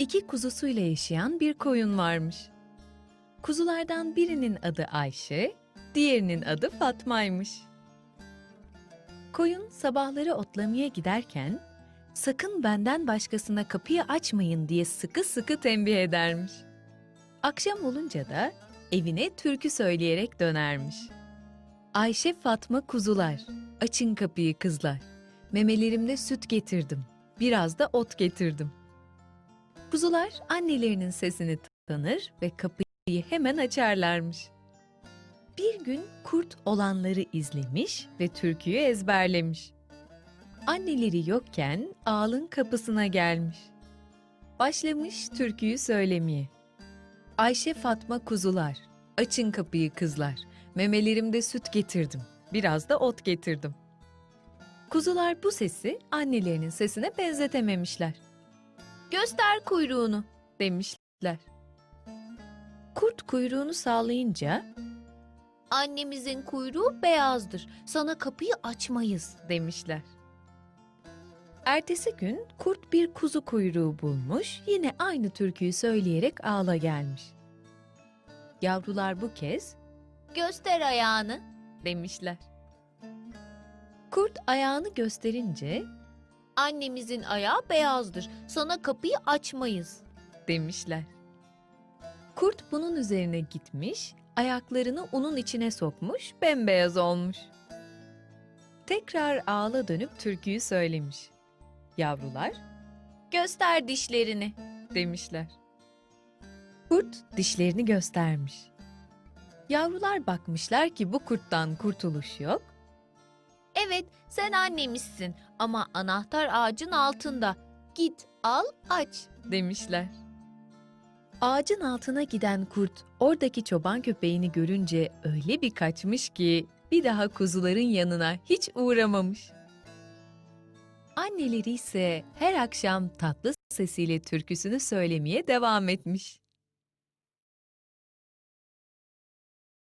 İki kuzusuyla yaşayan bir koyun varmış. Kuzulardan birinin adı Ayşe, diğerinin adı Fatma'ymış. Koyun sabahları otlamaya giderken sakın benden başkasına kapıyı açmayın diye sıkı sıkı tembih edermiş. Akşam olunca da evine türkü söyleyerek dönermiş. Ayşe Fatma kuzular, açın kapıyı kızlar. Memelerimde süt getirdim, biraz da ot getirdim. Kuzular annelerinin sesini tanır ve kapıyı hemen açarlarmış. Bir gün kurt olanları izlemiş ve türküyü ezberlemiş. Anneleri yokken ağalın kapısına gelmiş. Başlamış türküyü söylemeye. Ayşe Fatma kuzular, açın kapıyı kızlar. Memelerimde süt getirdim, biraz da ot getirdim. Kuzular bu sesi annelerinin sesine benzetememişler. Göster kuyruğunu demişler. Kurt kuyruğunu sağlayınca Annemizin kuyruğu beyazdır. Sana kapıyı açmayız. demişler. Ertesi gün kurt bir kuzu kuyruğu bulmuş, yine aynı türküyü söyleyerek ağla gelmiş. Yavrular bu kez Göster ayağını. demişler. Kurt ayağını gösterince Annemizin ayağı beyazdır. Sana kapıyı açmayız. demişler. Kurt bunun üzerine gitmiş, ayaklarını unun içine sokmuş, bembeyaz olmuş. Tekrar ağla dönüp türküyü söylemiş. Yavrular Göster dişlerini. demişler. Kurt dişlerini göstermiş. Yavrular bakmışlar ki bu kurttan kurtuluş yok. Evet, sen annemizsin ama anahtar ağacın altında. Git, al, aç. demişler. Ağacın altına giden kurt oradaki çoban köpeğini görünce öyle bir kaçmış ki bir daha kuzuların yanına hiç uğramamış. Anneleri ise her akşam tatlı sesiyle türküsünü söylemeye devam etmiş.